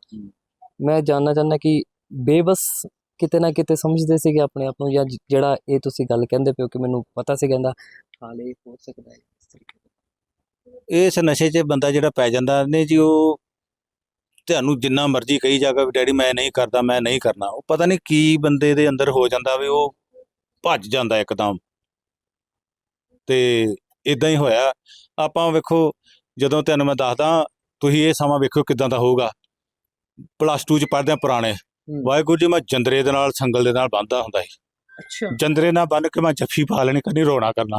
ਮੈਂ ਜਾਨਣਾ ਚਾਹੁੰਦਾ ਕਿ ਬੇਬਸ ਕਿਤੇ ਨਾ ਕਿਤੇ ਸਮਝਦੇ ਸੀਗੇ ਆਪਣੇ ਆਪ ਨੂੰ ਜਾਂ ਜ- ਜਿਹੜਾ ਇਹ ਤੁਸੀਂ ਗੱਲ ਕਹਿੰਦੇ ਪਏ ਕਿ ਮੈਨੂੰ ਪਤਾ ਸੀ ਕਹਿੰਦਾ ਹਾਲੇ ਹੋ ਸਕਦਾ ਹੈ ਇਸ ਤਰੀਕੇ। ਇਸ ਨਸ਼ੇ 'ਚ ਬੰਦਾ ਜਿਹੜਾ ਪੈ ਜਾਂਦਾ ਨੇ ਜੀ ਉਹ ਤੁਹਾਨੂੰ ਜਿੰਨਾ ਮਰਜ਼ੀ ਕਹੀ ਜਾਗਾ ਵੀ ਡੈਡੀ ਮੈਂ ਨਹੀਂ ਕਰਦਾ ਮੈਂ ਨਹੀਂ ਕਰਨਾ। ਉਹ ਪਤਾ ਨਹੀਂ ਕੀ ਬੰਦੇ ਦੇ ਅੰਦਰ ਹੋ ਜਾਂਦਾ ਵੀ ਉਹ ਭੱਜ ਜਾਂਦਾ ਇੱਕਦਮ। ਤੇ ਇਦਾਂ ਹੀ ਹੋਇਆ। ਆਪਾਂ ਵੇਖੋ ਜਦੋਂ ਤੁਹਾਨੂੰ ਮੈਂ ਦੱਸਦਾ ਤੁਸੀਂ ਇਹ ਸਮਾਂ ਵੇਖੋ ਕਿਦਾਂ ਦਾ ਹੋਊਗਾ। ਪਲੱਸ 2 ਚ ਪੜ੍ਹਦੇ ਆ ਪੁਰਾਣੇ। ਵਾਹਿਗੁਰੂ ਜੀ ਮੈਂ ਜੰਦਰੇ ਦੇ ਨਾਲ ਸੰਗਲ ਦੇ ਨਾਲ ਬੰਨਦਾ ਹੁੰਦਾ ਸੀ। ਅੱਛਾ। ਜੰਦਰੇ ਨਾਲ ਬੰਨ ਕੇ ਮੈਂ ਜੱਫੀ ਪਾ ਲੈਣੀ ਕਦੀ ਰੋਣਾ ਕਰਨਾ।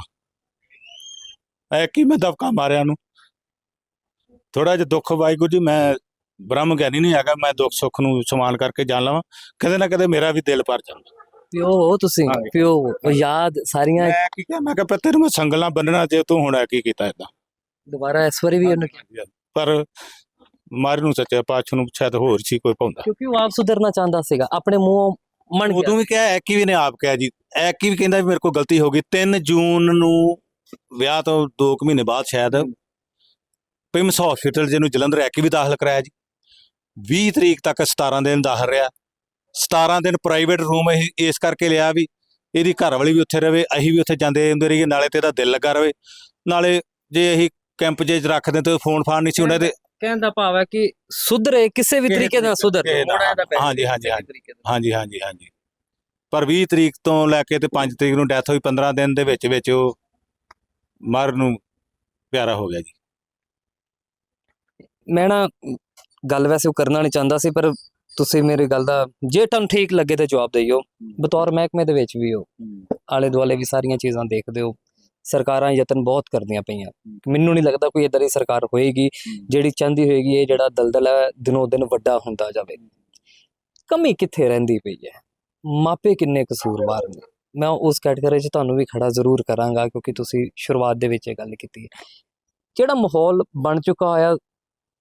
ਐ ਕੀ ਮੈਂ ਦਬਕਾ ਮਾਰਿਆ ਨੂੰ ਥੋੜਾ ਜਿਹਾ ਦੁੱਖ ਵਾਹਿਗੁਰੂ ਜੀ ਮੈਂ ਬ੍ਰਹਮ ਗਿਆਨੀ ਨਹੀਂ ਹੈਗਾ ਮੈਂ ਦੁੱਖ ਸੁੱਖ ਨੂੰ ਸਮਾਨ ਕਰਕੇ ਜਾਣ ਲਵਾਂ। ਕਦੇ ਨਾ ਕਦੇ ਮੇਰਾ ਵੀ ਦਿਲ ਭਰ ਜਾਂਦਾ। ਪਿਓ ਹੋ ਤੁਸੀਂ। ਪਿਓ ਉਹ ਯਾਦ ਸਾਰੀਆਂ ਮੈਂ ਕੀ ਕਿਹਾ? ਮੈਂ ਕਿਹਾ ਪਰ ਤੈਨੂੰ ਮੈਂ ਸੰਗਲਾਂ ਬੰਨਣਾ ਜੇ ਤੂੰ ਹੁਣ ਕੀ ਕੀਤਾ ਏਦਾਂ? ਦੁਬਾਰਾ ਇਸ ਵਾਰੀ ਵੀ ਉਹਨੇ ਪਰ ਮਾਰ ਨੂੰ ਸੱਚੇ ਪਾਛ ਨੂੰ ਸ਼ਾਇਦ ਹੋਰ ਸੀ ਕੋਈ ਪਾਉਂਦਾ। ਕਿਉਂਕਿ ਉਹ ਆਪ ਸੁਧਰਨਾ ਚਾਹੁੰਦਾ ਸੀਗਾ ਆਪਣੇ ਮੂੰਹੋਂ ਮੰਨ ਗਿਆ। ਉਦੋਂ ਵੀ ਕਿਹਾ ਐਕੀ ਵੀ ਨੇ ਆਪ ਕਿਹਾ ਜੀ। ਐਕੀ ਵੀ ਕਹਿੰਦਾ ਵੀ ਮੇਰੇ ਕੋਲ ਗਲਤੀ ਹੋ ਗਈ। 3 ਜੂਨ ਨੂੰ ਵਿਆਹ ਤੋਂ 2 ਮਹੀਨੇ ਬਾਅਦ ਸ਼ਾਇਦ ਪਿਮਸ ਹਸਪੀਟਲ ਜਿਹਨੂੰ ਜਲੰਧਰ ਐਕੀ ਵੀ ਦਾਖਲ ਕਰਾਇਆ ਜੀ। 20 ਤਰੀਕ ਤੱਕ 17 ਦਿਨ ਦਾਖਲ ਰਿਹਾ। 17 ਦਿਨ ਪ੍ਰਾਈਵੇਟ ਰੂਮ ਇਸ ਕਰਕੇ ਲਿਆ ਵੀ ਇਹਦੀ ਘਰ ਵਾਲੀ ਵੀ ਉੱਥੇ ਰਵੇ ਅਸੀਂ ਵੀ ਉੱਥੇ ਜਾਂਦੇ ਹੁੰਦੇ ਰਹੀਏ ਨਾਲੇ ਤੇ ਇਹਦਾ ਦਿਲ ਲੱਗਾ ਰਵੇ। ਨਾਲੇ ਜੇ ਅਸੀਂ ਕੈਂਪ ਜੇ ਰੱਖਦੇ ਤੇ ਫੋਨ ਫਾਨ ਨਹੀਂ ਸੀ ਉਹਨਾਂ ਦੇ। ਕਹਿਣ ਦਾ ਭਾਵ ਹੈ ਕਿ ਸੁਧਰੇ ਕਿਸੇ ਵੀ ਤਰੀਕੇ ਨਾਲ ਸੁਧਰ। ਹਾਂਜੀ, ਹਾਂਜੀ। ਹਾਂਜੀ। ਹਾਂਜੀ ਹਾਂਜੀ ਪਰ 20 ਤਰੀਕ ਤੋਂ ਲੈ ਕੇ ਤੇ 5 ਤਰੀਕ ਨੂੰ ਡੈਥ ਹੋਈ 15 ਦਿਨ ਦੇ ਵਿੱਚ ਵਿੱਚ ਉਹ ਮਰ ਨੂੰ ਪਿਆਰਾ ਹੋ ਗਿਆ ਜੀ। ਮੈਂ ਨਾ ਗੱਲ ਵੈਸੇ ਉਹ ਕਰਨਾ ਨਹੀਂ ਚਾਹੁੰਦਾ ਸੀ, ਪਰ ਤੁਸੀਂ ਮੇਰੀ ਗੱਲ ਦਾ ਜੇ ਤੁਹਾਨੂੰ ਠੀਕ ਲੱਗੇ ਤਾਂ ਜਵਾਬ ਦਿਓ ਬਤੌਰ ਮਹਿਕਮੇ ਦੇ ਵਿੱਚ ਵੀ ਹੋ। ਆਲੇ ਦੁਆਲੇ ਵੀ ਸਾਰੀਆਂ ਚੀਜ਼ਾਂ ਦੇਖਦੇ ਹੋ। ਸਰਕਾਰਾਂ ਯਤਨ ਬਹੁਤ ਕਰਦੀਆਂ ਪਈਆਂ। ਮੈਨੂੰ ਨਹੀਂ ਲੱਗਦਾ ਕੋਈ ਇਦਾਂ ਦੀ ਸਰਕਾਰ ਹੋਏਗੀ, ਜਿਹੜੀ ਚਾਹੁੰਦੀ ਹੋਏਗੀ ਇਹ ਜਿਹੜਾ ਦਲਦਲ ਹੈ, ਦਿਨੋ ਦਿਨ ਵੱਡਾ ਹੁੰਦਾ ਜਾਵੇ। ਕਮੀ ਕਿੱਥੇ ਰਹਿੰਦੀ ਪਈ ਹੈ? ਮਾਪੇ ਕਿੰਨੇ ਕਸੂਰਵਾਰ ਨੇ। ਮੈਂ ਉਸ ਕੈਟਾਗਰੀ 'ਚ ਤੁਹਾਨੂੰ ਵੀ ਖੜਾ ਜ਼ਰੂਰ ਕਰਾਂਗਾ ਕਿਉਂਕਿ ਤੁਸੀਂ ਸ਼ੁਰੂਆਤ ਦੇ ਵਿੱਚ ਇਹ ਗੱਲ ਕੀਤੀ ਹੈ। ਜਿਹੜਾ ਮਾਹੌਲ ਬਣ ਚੁੱਕਾ ਹੋਇਆ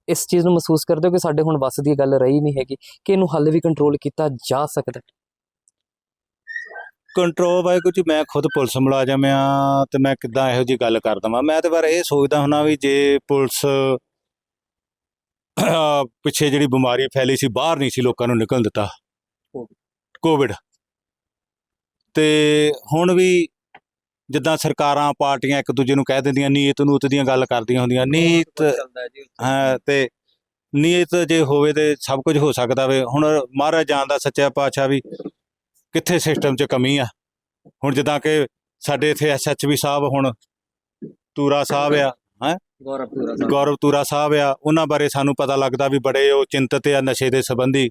ਇਸ ਚੀਜ਼ ਨੂੰ ਮਹਿਸੂਸ ਕਰਦੇ ਹੋ ਕਿ ਸਾਡੇ ਹੁਣ ਵੱਸ ਦੀ ਗੱਲ ਰਹੀ ਨਹੀਂ ਹੈਗੀ ਕਿ ਇਹਨੂੰ ਹੱਲ ਵੀ ਕੰਟਰੋਲ ਕੀਤਾ ਜਾ ਸਕਦਾ। ਕੰਟਰੋਲ ਵਾਹਿਗੁਰੂ ਜੀ ਮੈਂ ਖੁਦ ਪੁਲਿਸ ਮੁਲਾਜ਼ਮ ਆ ਤੇ ਮੈਂ ਕਿੱਦਾਂ ਇਹੋ ਜੀ ਗੱਲ ਕਰ ਦਵਾਂ। ਮੈਂ ਤੇ ਪਰ ਇਹ ਸੋਚਦਾ ਹੁਣਾ ਵੀ ਜੇ ਪੁਲਿਸ ਪਿੱਛੇ ਜਿਹੜੀ ਬਿਮਾਰੀ ਫੈਲੀ ਸੀ ਬਾਹਰ ਨਹੀਂ ਸੀ ਲੋਕਾਂ ਨੂੰ ਨਿਕਲਣ ਦਿੱਤਾ। ਕੋਵਿਡ ਤੇ ਹੁਣ ਵੀ ਜਿੱਦਾਂ ਸਰਕਾਰਾਂ ਪਾਰਟੀਆਂ ਇੱਕ ਦੂਜੇ ਨੂੰ ਕਹਿ ਦਿੰਦੀਆਂ ਨੀਤ ਨੂਤ ਦੀਆਂ ਗੱਲ ਕਰਦੀਆਂ ਹੁੰਦੀਆਂ। ਨੀਤ ਹਾਂ ਤੇ ਨੀਅਤ ਜੇ ਹੋਵੇ ਤੇ ਸਭ ਕੁਝ ਹੋ ਸਕਦਾ ਵੇ। ਹੁਣ ਮਹਾਰਾਜ ਜਾਣਦਾ ਸੱਚਾ ਪਾਤਸ਼ਾਹ ਵੀ ਕਿੱਥੇ ਸਿਸਟਮ 'ਚ ਕਮੀ ਆ? ਹੁਣ ਜਿੱਦਾਂ ਕਿ ਸਾਡੇ ਇੱਥੇ ਐਸਐਚਵੀ ਸਾਹਿਬ ਹੁਣ ਤੂਰਾ ਸਾਹਿਬ ਆ ਗੌਰਵ ਪੂਰਾ ਗੌਰਵ ਤੂਰਾ ਸਾਹਿਬ ਆ ਉਹਨਾਂ ਬਾਰੇ ਸਾਨੂੰ ਪਤਾ ਲੱਗਦਾ ਵੀ ਬੜੇ ਉਹ ਚਿੰਤਤ ਆ ਨਸ਼ੇ ਦੇ ਸੰਬੰਧੀ।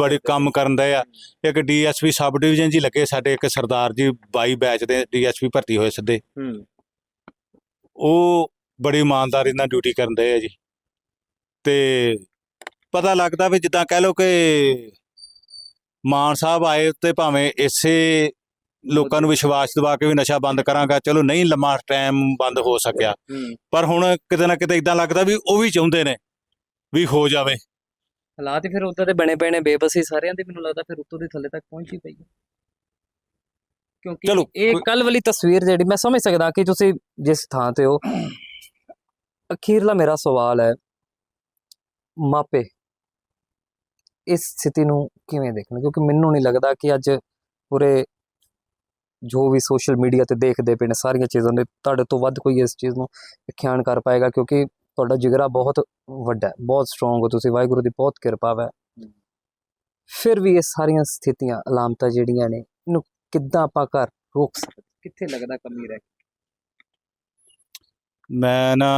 ਬੜੇ ਕੰਮ ਕਰਨ ਦੇ ਆ। ਇੱਕ ਡੀਐਸਪੀ ਸਬ ਡਿਵੀਜ਼ਨ ਜੀ ਲੱਗੇ ਸਾਡੇ ਇੱਕ ਸਰਦਾਰ ਜੀ 22 ਬੈਚ ਦੇ ਡੀਐਸਪੀ ਭਰਤੀ ਹੋਏ ਸਿੱਧੇ। ਉਹ ਬੜੀ ਇਮਾਨਦਾਰੀ ਨਾਲ ਡਿਊਟੀ ਕਰਨ ਦੇ ਆ ਜੀ। ਤੇ ਪਤਾ ਲੱਗਦਾ ਵੀ ਜਿੱਦਾਂ ਕਹਿ ਲਓ ਕਿ ਮਾਨ ਸਾਹਿਬ ਆਏ ਤੇ ਭਾਵੇਂ ਇਸੇ ਲੋਕਾਂ ਨੂੰ ਵਿਸ਼ਵਾਸ ਦਿਵਾ ਕੇ ਵੀ ਨਸ਼ਾ ਬੰਦ ਕਰਾਂਗਾ। ਚਲੋ ਨਹੀਂ ਲੰਮਾ ਟਾਈਮ ਬੰਦ ਹੋ ਸਕਿਆ। ਪਰ ਹੁਣ ਕਿਤੇ ਨਾ ਕਿਤੇ ਇਦਾਂ ਲੱਗਦਾ ਵੀ ਉਹ ਵੀ ਚਾਹੁੰਦੇ ਨੇ ਵੀ ਹੋ ਜਾਵੇ। ਹਾਲਾਤ ਫਿਰ ਉੱਦਾਂ ਦੇ ਬਣੇ ਪਏ ਨੇ ਬੇਬਸੀ ਸਾਰਿਆਂ ਦੇ ਮੈਨੂੰ ਲੱਗਦਾ ਫਿਰ ਉੱਤੋਂ ਦੀ ਥੱਲੇ ਤੱਕ ਪਹੁੰਚੀ ਪਈ ਹੈ। ਕਿਉਂਕਿ ਇਹ ਕੱਲ ਵਾਲੀ ਤਸਵੀਰ ਜਿਹੜੀ ਮੈਂ ਸਮਝ ਸਕਦਾ ਕਿ ਤੁਸੀਂ ਜਿਸ ਥਾਂ ਤੇ ਹੋ ਅਖੀਰਲਾ ਮੇਰਾ ਸਵਾਲ ਹੈ ਮਾਪੇ ਇਸ ਸਥਿਤੀ ਨੂੰ ਕਿਵੇਂ ਦੇਖਣ ਕਿਉਂਕਿ ਮੈਨੂੰ ਨਹੀਂ ਲੱਗਦਾ ਕਿ ਅੱਜ ਪੂਰੇ ਜੋ ਵੀ ਸੋਸ਼ਲ ਮੀਡੀਆ ਤੇ ਦੇਖਦੇ ਪਏ ਨੇ ਸਾਰੀਆਂ ਚੀਜ਼ਾਂ ਨੇ ਤੁਹਾਡੇ ਤੋਂ ਵੱਧ ਕੋਈ ਇਸ ਚੀਜ਼ ਨੂੰ ਵਿਖਿਆਨ ਕਰ ਪਾਏਗਾ ਕਿਉਂਕਿ ਤੁਹਾਡਾ ਜਿਗਰਾ ਬਹੁਤ ਵੱਡਾ ਹੈ ਬਹੁਤ ਸਟਰੋਂਗ ਹੋ ਤੁਸੀਂ ਵਾਹਿਗੁਰੂ ਦੀ ਬਹੁਤ ਕਿਰਪਾ ਹੈ ਫਿਰ ਵੀ ਇਹ ਸਾਰੀਆਂ ਸਥਿਤੀਆਂ ਅਲਾਮਤਾਂ ਜਿਹੜੀਆਂ ਨੇ ਇਹਨੂੰ ਕਿੱਦਾਂ ਆਪਾਂ ਘਰ ਰੋਕ ਸਕਦੇ ਕਿੱਥੇ ਲੱਗਦਾ ਕਮੀ ਰਹਿ ਮੈਂ ਨਾ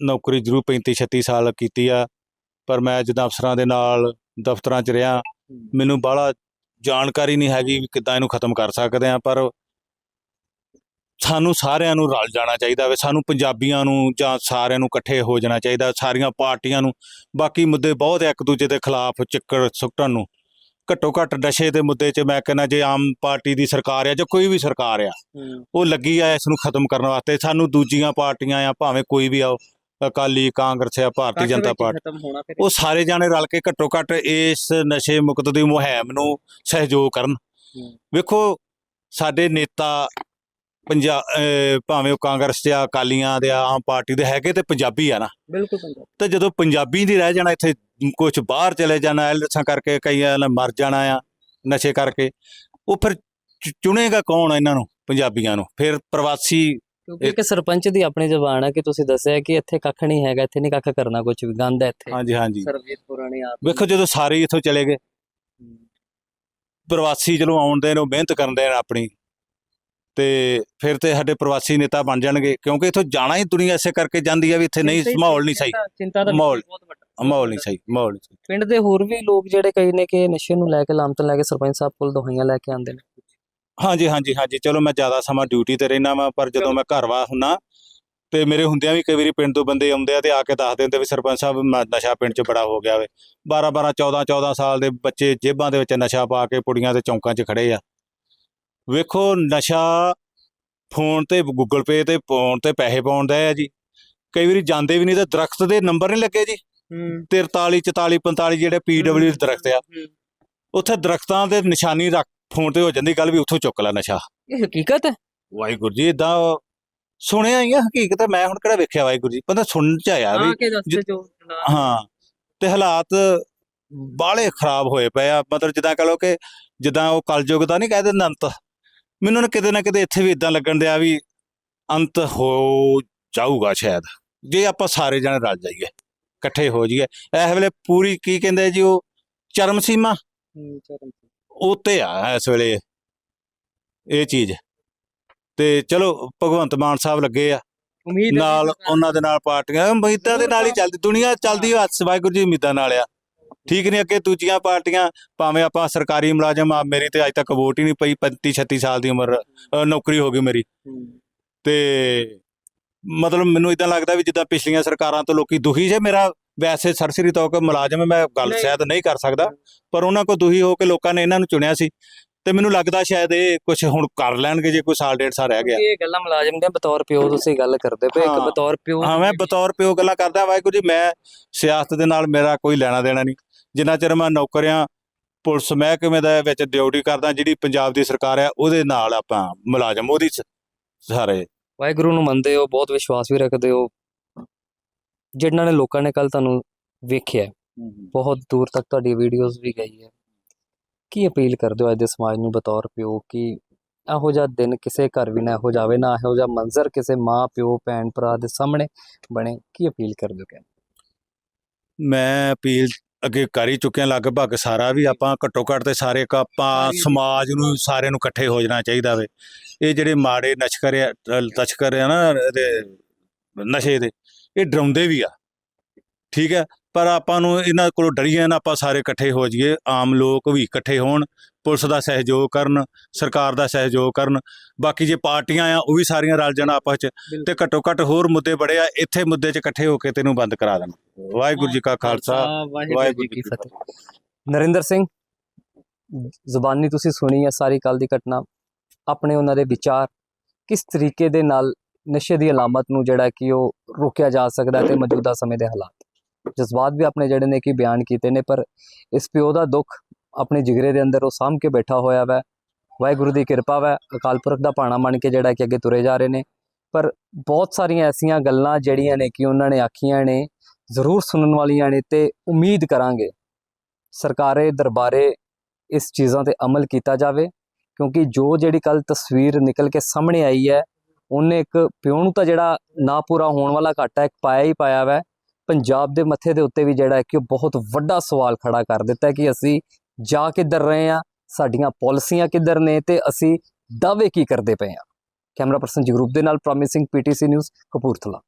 ਨੌਕਰੀ ਜ਼ਰੂਰ 35 36 ਸਾਲ ਕੀਤੀ ਆ ਪਰ ਮੈਂ ਜਦੋਂ ਅਫਸਰਾਂ ਦੇ ਨਾਲ ਦਫ਼ਤਰਾਂ 'ਚ ਰਿਹਾ ਮੈਨੂੰ ਬਾਹਲਾ ਜਾਣਕਾਰੀ ਨਹੀਂ ਹੈਗੀ ਵੀ ਕਿੱਦਾਂ ਇਹਨੂੰ ਖਤਮ ਕਰ ਸਕਦੇ ਆ ਪਰ ਸਾਨੂੰ ਸਾਰਿਆਂ ਨੂੰ ਰਲ ਜਾਣਾ ਚਾਹੀਦਾ ਵੇ ਸਾਨੂੰ ਪੰਜਾਬੀਆਂ ਨੂੰ ਜਾਂ ਸਾਰਿਆਂ ਨੂੰ ਇਕੱਠੇ ਹੋ ਜਾਣਾ ਚਾਹੀਦਾ ਸਾਰੀਆਂ ਪਾਰਟੀਆਂ ਨੂੰ। ਬਾਕੀ ਮੁੱਦੇ ਬਹੁਤ ਇੱਕ ਦੂਜੇ ਦੇ ਖਿਲਾਫ ਚਿੱਕੜ ਸੁੱਟਣ ਨੂੰ। ਘੱਟੋ ਘੱਟ ਨਸ਼ੇ ਦੇ ਮੁੱਦੇ 'ਚ ਮੈਂ ਕਹਿੰਦਾ ਜੇ ਆਮ ਪਾਰਟੀ ਦੀ ਸਰਕਾਰ ਆ ਜਾਂ ਕੋਈ ਵੀ ਸਰਕਾਰ ਆ ਉਹ ਲੱਗੀ ਆ ਇਸ ਨੂੰ ਖਤਮ ਕਰਨ ਵਾਸਤੇ। ਸਾਨੂੰ ਦੂਜੀਆਂ ਪਾਰਟੀਆਂ ਆ ਭਾਵੇਂ ਕੋਈ ਵੀ ਆ ਅਕਾਲੀ ਕਾਂਗਰਸ ਆ ਭਾਰਤੀ ਜਨਤਾ ਪਾਰਟੀ। ਉਹ ਸਾਰੇ ਜਾਣੇ ਰਲ ਕੇ ਘੱਟੋ ਘੱਟ ਇਸ ਨਸ਼ੇ ਮੁਕਤ ਦੀ ਮੁਹਿੰਮ ਨੂੰ ਸਹਿਯੋਗ ਕਰਨ। ਵੇਖੋ ਸਾਡੇ ਨੇਤਾ ਪੰਜਾਬ ਭਾਵੇਂ ਉਹ ਕਾਂਗਰਸ ਦੇ ਆ ਅਕਾਲੀਆਂ ਦੇ ਆ ਆਮ ਪਾਰਟੀ ਦੇ ਹੈਗੇ ਤੇ ਪੰਜਾਬੀ ਆ ਨਾ। ਬਿਲਕੁਲ ਪੰਜਾਬ। ਤੇ ਜਦੋਂ ਪੰਜਾਬੀ ਨਹੀਂ ਰਹਿ ਜਾਣਾ ਇੱਥੇ ਕੁਝ ਬਾਹਰ ਚਲੇ ਜਾਣਾ ਐਲਸਾਂ ਕਰਕੇ ਕਈਆਂ ਨੇ ਮਰ ਜਾਣਾ ਆ ਨਸ਼ੇ ਕਰਕੇ ਉਹ ਫਿਰ ਚੁਣੇਗਾ ਕੌਣ ਇਹਨਾਂ ਨੂੰ ਪੰਜਾਬੀਆਂ ਨੂੰ? ਫਿਰ ਪ੍ਰਵਾਸੀ ਕਿਉਂਕਿ ਇੱਕ ਸਰਪੰਚ ਦੀ ਆਪਣੀ ਜ਼ਬਾਨ ਹੈ ਕਿ ਤੁਸੀਂ ਦੱਸਿਆ ਕਿ ਇੱਥੇ ਕੱਖ ਨਹੀਂ ਹੈਗਾ ਇੱਥੇ ਨਹੀਂ ਕੱਖ ਕਰਨਾ ਕੁਝ ਵੀ ਗੰਦ ਹੈ ਇੱਥੇ। ਹਾਂਜੀ ਹਾਂਜੀ। ਸਰਬਜੀਤ ਪੁਰਾਣੇ ਆਪ ਵੇਖੋ ਜਦੋਂ ਸਾਰੇ ਇੱਥੋਂ ਚਲੇ ਗਏ ਪ੍ਰਵਾਸੀ ਚਲੋ ਆਉਂਦੇ ਨੇ ਉਹ ਮਿਹਨਤ ਕਰਦੇ ਨੇ ਆਪਣੀ। ਤੇ ਫਿਰ ਤੇ ਸਾਡੇ ਪ੍ਰਵਾਸੀ ਨੇਤਾ ਬਣ ਜਾਣਗੇ ਕਿਉਂਕਿ ਇੱਥੋਂ ਜਾਣਾ ਹੀ ਦੁਨੀਆ ਐਸੇ ਕਰਕੇ ਜਾਂਦੀ ਆ ਵੀ ਇੱਥੇ ਨਹੀਂ ਮਾਹੌਲ ਨਹੀਂ ਸਹੀ। ਚਿੰਤਾ- ਦਾ ਮਾਹੌਲ- ਬਹੁਤ ਵੱਡਾ ਮਾਹੌਲ ਨਹੀਂ ਸਹੀ ਮਾਹੌਲ ਨਹੀਂ ਸਹੀ। ਪਿੰਡ ਦੇ ਹੋਰ ਵੀ ਲੋਕ ਜਿਹੜੇ ਕਈ ਨੇ ਕਿ ਨਸ਼ੇ ਨੂੰ ਲੈ ਕੇ ਲਾਮਤ ਲੈ ਕੇ ਸਰਪੰਚ ਸਾਹਿਬ ਕੋਲ ਦਵਾਈਆਂ ਲੈ ਕੇ ਆਉਂਦੇ ਨੇ। ਹਾਂਜੀ ਹਾਂਜੀ ਹਾਂਜੀ। ਚਲੋ ਮੈਂ ਜ਼ਿਆਦਾ ਸਮਾਂ ਡਿਊਟੀ ਤੇ ਰਹਿਣਾ ਵਾਂ ਪਰ ਜਦੋਂ ਮੈਂ ਘਰ ਵਾ ਹੁੰਨਾ ਤੇ ਮੇਰੇ ਹੁੰਦਿਆਂ ਵੀ ਕਈ ਵਾਰੀ ਪਿੰਡ ਤੋਂ ਬੰਦੇ ਆਉਂਦੇ ਆ ਤੇ ਆ ਕੇ ਦੱਸ ਦਿੰਦੇ ਵੀ ਸਰਪੰਚ ਸਾਹਿਬ ਮ- ਨਸ਼ਾ ਪਿੰਡ 'ਚ ਬੜਾ ਹੋ ਗਿਆ ਵੇ। 12 12 14 14 ਸਾਲ ਦੇ ਬੱਚੇ ਜੇਬਾਂ ਦੇ ਵਿੱਚ ਨਸ਼ਾ ਪਾ ਕੇ ਪੁੜੀਆਂ ਤੇ ਚੌਂਕਾਂ 'ਚ ਖੜੇ ਆ। ਵੇਖੋ ਨਸ਼ਾ ਫੋਨ ਤੇ ਗੂਗਲ ਪੇ ਤੇ ਪਾਉਣ ਤੇ ਪੈਸੇ ਪਾਉਂਦਾ ਆ ਜੀ। ਕਈ ਵਾਰੀ ਜਾਂਦੇ ਵੀ ਨਹੀਂ ਤੇ ਦਰਖਤ ਦੇ ਨੰਬਰ ਨਹੀਂ ਲੱਗੇ ਜੀ। 43 44 45 ਜਿਹੜੇ ਪੀਡਬਲਯੂ ਦਰਖਤ ਆ। ਉੱਥੇ ਦਰਖਤਾਂ ਦੇ ਨਿਸ਼ਾਨੀ ਰੱਖ ਫੋਨ ਤੇ ਹੋ ਜਾਂਦੀ ਗੱਲ ਵੀ ਉੱਥੋਂ ਚੁੱਕ ਲੈ ਨਸ਼ਾ। ਇਹ ਹਕੀਕਤ? ਹੈ ਵਾਹਿਗੁਰੂ ਜੀ ਇਦਾਂ ਸੁਣਿਆ ਹੀ ਆ ਹਕੀਕਤ ਹੈ, ਮੈਂ ਹੁਣ ਕਿਹੜਾ ਵੇਖਿਆ ਵਾਹਿਗੁਰੂ ਜੀ ਪਤਾ ਸੁਣਨ ਚ ਆਇਆ ਵੀ ਹਾਂ ਤੇ ਹਾਲਾਤ ਬਾਹਲੇ ਖਰਾਬ ਹੋਏ ਪਏ ਆ ਮਤਲਬ ਜਿੱਦਾਂ ਕਹ ਲੋ ਕਿ ਜਿੱਦਾਂ ਉਹ ਕਲਯੁਗ ਦਾ ਨਹੀਂ ਕਹਿ ਦਿੰਦਾ ਅੰਤ ਮੈਨੂੰ ਨਾ ਕਿਤੇ ਨਾ ਕਿਤੇ ਇੱਥੇ ਵੀ ਇਦਾਂ ਲੱਗਣ ਦਿਆ ਵੀ ਅੰਤ ਹੋ ਜਾਊਗਾ ਸ਼ਾਇਦ ਜੇ ਆਪਾਂ ਸਾਰੇ ਜਣੇ ਰਲ ਜਾਈਏ ਇਕੱਠੇ ਹੋ ਜਾਈਏ। ਇਸ ਵੇਲੇ ਪੂਰੀ ਕੀ ਕਹਿੰਦੇ ਜੀ ਉਹ ਚਰਮ ਸੀਮਾ। ਉੱਤੇ ਆ ਇਸ ਵੇਲੇ ਇਹ ਚੀਜ਼। ਤੇ ਚਲੋ ਭਗਵੰਤ ਮਾਨ ਸਾਹਿਬ ਲੱਗੇ ਆ। ਉਮੀਦ ਨਾਲ ਉਹਨਾਂ ਦੇ ਨਾਲ ਪਾਰਟੀਆਂ ਉਮੀਦਾਂ ਦੇ ਨਾਲ ਹੀ ਚੱਲਦੀ ਦੁਨੀਆ ਚੱਲਦੀ ਹੱਥ ਵਾਹਿਗੁਰੂ ਜੀ ਉਮੀਦਾਂ ਨਾਲ ਆ। ਠੀਕ ਨਹੀਂ ਅੱਗੇ ਦੂਜੀਆਂ ਪਾਰਟੀਆਂ ਭਾਵੇਂ ਆਪਾਂ ਸਰਕਾਰੀ ਮੁਲਾਜ਼ਮ ਆ ਮੇਰੀ ਤੇ ਅੱਜ ਤੱਕ ਵੋਟ ਹੀ ਨਹੀਂ ਪਈ 35 36 ਸਾਲ ਦੀ ਉਮਰ ਅ, ਨੌਕਰੀ ਹੋ ਗਈ ਮੇਰੀ। ਤੇ ਮਤਲਬ ਮੈਨੂੰ ਇਦਾਂ ਲੱਗਦਾ ਵੀ ਜਿੱਦਾਂ ਪਿਛਲੀਆਂ ਸਰਕਾਰਾਂ ਤੋਂ ਲੋਕੀ ਦੁਖੀ ਸੀ ਮੇਰਾ ਵੈਸੇ ਸਰਸਰੀ ਤੌਰ ਤੇ ਮੁਲਾਜ਼ਮ ਹੈ, ਮੈਂ ਗੱਲ। ਸ਼ਾਇਦ ਨਹੀਂ ਕਰ ਸਕਦਾ ਪਰ ਉਹਨਾਂ ਕੋ ਦੁਖੀ ਹੋ ਕੇ ਲੋਕਾਂ ਨੇ ਇਹਨਾਂ ਨੂੰ ਚੁਣਿਆ ਸੀ ਤੇ ਮੈਨੂੰ ਲੱਗਦਾ ਸ਼ਾਇਦ ਇਹ ਕੁਝ ਹੁਣ ਕਰ ਲੈਣਗੇ ਜੇ ਕੋਈ ਸਾਲ ਡੇਢ ਸਾਲ ਰਹਿ ਗਿਆ ਇਹ ਗੱਲਾਂ ਮੁਲਾਜ਼ਮ ਦੇ ਬਤੌਰ ਪਿਓ ਤੁਸੀਂ ਗੱਲ ਕਰਦੇ ਪਏ ਇੱਕ ਹਾਂ। ਬਤੌਰ ਪਿਓ ਹਾਂ ਮੈਂ ਬਤੌਰ ਪਿਓ ਗੱਲਾਂ ਕਰਦਾ ਵਾਹਿਗੁਰੂ ਜੀ ਮੈਂ ਸਿਆਸਤ ਦੇ ਨਾਲ ਮੇਰਾ ਕੋਈ ਲੈਣਾ ਦੇਣਾ ਨਹੀਂ ਜਿੰਨਾ ਚਿਰ ਮੈਂ ਨੌਕਰੀਆਂ ਪੁਲਿਸ ਮਹਿਕਮੇ ਦੇ ਵਿੱਚ ਡਿਊਟੀ ਕਰਦਾ ਜਿਹੜੀ ਪੰਜਾਬ ਦੀ ਸਰਕਾਰ ਆ ਉਹਦੇ ਨਾਲ ਆਪਾਂ ਮੁਲਾਜ਼ਮ ਉਹਦੀ ਸਾਰੇ ਵਾਹਿਗੁਰੂ ਨੂੰ ਮੰਨਦੇ ਹੋ ਬਹੁਤ ਵਿਸ਼ਵਾਸ ਵੀ ਰੱਖਦੇ ਹੋ ਜਿਨ੍ਹਾਂ ਨੇ ਲੋਕਾਂ ਨੇ ਕੱਲ ਤੁਹਾਨੂੰ ਵੇਖਿਆ ਬਹੁਤ ਦੂਰ ਤੱਕ ਤੁਹਾਡੀ ਵੀਡੀਓਜ਼ ਵੀ ਗਈ ਹੈ। ਕੀ ਅਪੀਲ ਕਰਦੇ ਹੋ ਅੱਜ ਦੇ ਸਮਾਜ ਨੂੰ ਬਤੌਰ ਪਿਓ ਕਿ ਇਹੋ ਜਿਹਾ ਦਿਨ ਕਿਸੇ ਘਰ ਵੀ ਨਾ ਇਹੋ ਜਾਵੇ ਨਾ ਇਹੋ ਜਿਹਾ ਮੰਜ਼ਰ ਕਿਸੇ ਮਾਂ ਪਿਓ ਭੈਣ ਭਰਾ ਦੇ ਸਾਹਮਣੇ ਬਣੇ? ਕੀ ਅਪੀਲ ਕਰਦੇ ਹੋ ਕਹਿੰਦੇ ਮੈਂ ਅਪੀਲ ਅੱਗੇ ਕਰ ਹੀ ਚੁੱਕਿਆ ਲਗਭਗ ਸਾਰਾ ਵੀ ਆਪਾਂ ਘੱਟੋ ਘੱਟ ਤੇ ਸਾਰੇ ਇੱਕ ਆਪਾਂ ਸਮਾਜ ਨੂੰ ਸਾਰਿਆਂ ਨੂੰ ਇਕੱਠੇ ਹੋ ਜਾਣਾ ਚਾਹੀਦਾ ਵੇ। ਇਹ ਜਿਹੜੇ ਮਾੜੇ ਨਸ਼ਕਰ ਤਸਕਰ ਆ ਨਾ ਇਹਦੇ ਨਸ਼ੇ ਦੇ। ਇਹ ਡਰਾਉਂਦੇ ਵੀ ਆ। ਠੀਕ ਹੈ? ਪਰ ਆਪਾਂ ਨੂੰ ਇਹਨਾਂ ਕੋਲੋਂ ਡਰੀਏ ਨਾ ਆਪਾਂ ਸਾਰੇ ਇਕੱਠੇ ਹੋ ਜਾਈਏ। ਆਮ ਲੋਕ ਵੀ ਇਕੱਠੇ ਹੋਣ ਪੁਲਿਸ ਦਾ ਸਹਿਯੋਗ ਕਰਨ ਸਰਕਾਰ ਦਾ ਸਹਿਯੋਗ ਕਰਨ। ਬਾਕੀ ਜੇ ਪਾਰਟੀਆਂ ਆ ਉਹ ਵੀ ਸਾਰੀਆਂ ਰਲ ਜਾਣ ਆਪਸ ਚ ਤੇ ਘੱਟੋ ਘੱਟ ਹੋਰ ਮੁੱਦੇ ਬੜੇ ਆ ਇੱਥੇ ਮੁੱਦੇ 'ਚ ਇਕੱਠੇ ਹੋ ਕੇ ਤੈਨੂੰ ਬੰਦ ਕਰਾ ਦੇਣ। ਵਾਹਿਗੁਰੂ ਜੀ ਕਾ ਖਾਲਸਾ ਵਾਹਿਗੁਰੂ ਜੀ ਕੀ ਫਤਿਹ। ਨਰਿੰਦਰ ਸਿੰਘ ਜ਼ੁਬਾਨੀ ਤੁਸੀਂ ਸੁਣੀ ਹੈ ਸਾਰੀ ਕੱਲ ਦੀ ਘਟਨਾ। ਆਪਣੇ ਉਹਨਾਂ ਦੇ ਵਿਚਾਰ ਕਿਸ ਤਰੀਕੇ ਦੇ ਨਾਲ ਨਸ਼ੇ ਦੀ ਅਲਾਮਤ ਨੂੰ ਜਿਹੜਾ ਕਿ ਉਹ ਰੋਕਿਆ ਜਾ ਸਕਦਾ ਹੈ ਤੇ ਮੌਜੂਦਾ ਸਮੇਂ ਦੇ ਹਾਲਾਤ। ਜਜ਼ਬਾਤ ਵੀ ਆਪਣੇ ਜਿਹੜੇ ਨੇ ਕਿ ਬਿਆਨ ਕੀਤੇ ਨੇ, ਪਰ ਇਸ ਪਿਓ ਦਾ ਦੁੱਖ ਆਪਣੇ ਜਿਗਰੇ ਦੇ ਅੰਦਰ ਉਹ ਸਾਂਭ ਕੇ ਬੈਠਾ ਹੋਇਆ ਵੈ। ਵਾਹਿਗੁਰੂ ਦੀ ਕਿਰਪਾ ਵੈ। ਅਕਾਲ ਪੁਰਖ ਦਾ ਭਾਣਾ ਮੰਨ ਕੇ ਜਿਹੜਾ ਕਿ ਅੱਗੇ ਤੁਰੇ ਜਾ ਰਹੇ ਨੇ। ਪਰ ਬਹੁਤ ਸਾਰੀਆਂ ਐਸੀਆਂ ਗੱਲਾਂ ਜਿਹੜੀਆਂ ਨੇ ਕਿ ਉਹਨਾਂ ਨੇ ਆਖੀਆਂ ਨੇ, ਜ਼ਰੂਰ ਸੁਣਨ ਵਾਲੀਆਂ ਨੇ ਤੇ ਉਮੀਦ ਕਰਾਂਗੇ ਸਰਕਾਰੇ, ਦਰਬਾਰੇ ਇਸ ਚੀਜ਼ਾਂ ਤੇ ਅਮਲ ਕੀਤਾ ਜਾਵੇ, ਕਿਉਂਕਿ ਜੋ ਜਿਹੜੀ ਕੱਲ ਤਸਵੀਰ ਨਿਕਲ ਕੇ ਸਾਹਮਣੇ ਆਈ ਹੈ ਉਹਨੇ ਇੱਕ ਪਿਓ ਨੂੰ ਤਾਂ ਜਿਹੜਾ ਨਾ ਪੂਰਾ ਹੋਣ ਵਾਲਾ ਘਾਟਾ ਇੱਕ ਪਾਇਆ ਹੀ ਪਾਇਆ ਵੈ। ਪੰਜਾਬ ਦੇ ਮੱਥੇ ਦੇ ਉੱਤੇ ਵੀ ਜਿਹੜਾ ਹੈ ਕਿ ਉਹ ਬਹੁਤ ਵੱਡਾ ਸਵਾਲ ਖੜਾ ਕਰ ਦਿੱਤਾ ਕਿ ਅਸੀਂ ਜਾ ਕਿੱਧਰ ਰਹੇ ਹਾਂ, ਸਾਡੀਆਂ ਪਾਲਿਸੀਆਂ ਕਿੱਧਰ ਨੇ ਤੇ ਅਸੀਂ ਦਾਅਵੇ ਕੀ ਕਰਦੇ ਪਏ ਹਾਂ। ਕੈਮਰਾ ਪਰਸਨ ਜਗਰੂਪ ਦੇ ਨਾਲ ਪ੍ਰੋਮਿਸਿੰਗ ਪੀਟੀਸੀ ਨਿਊਜ਼, ਕਪੂਰਥਲਾ।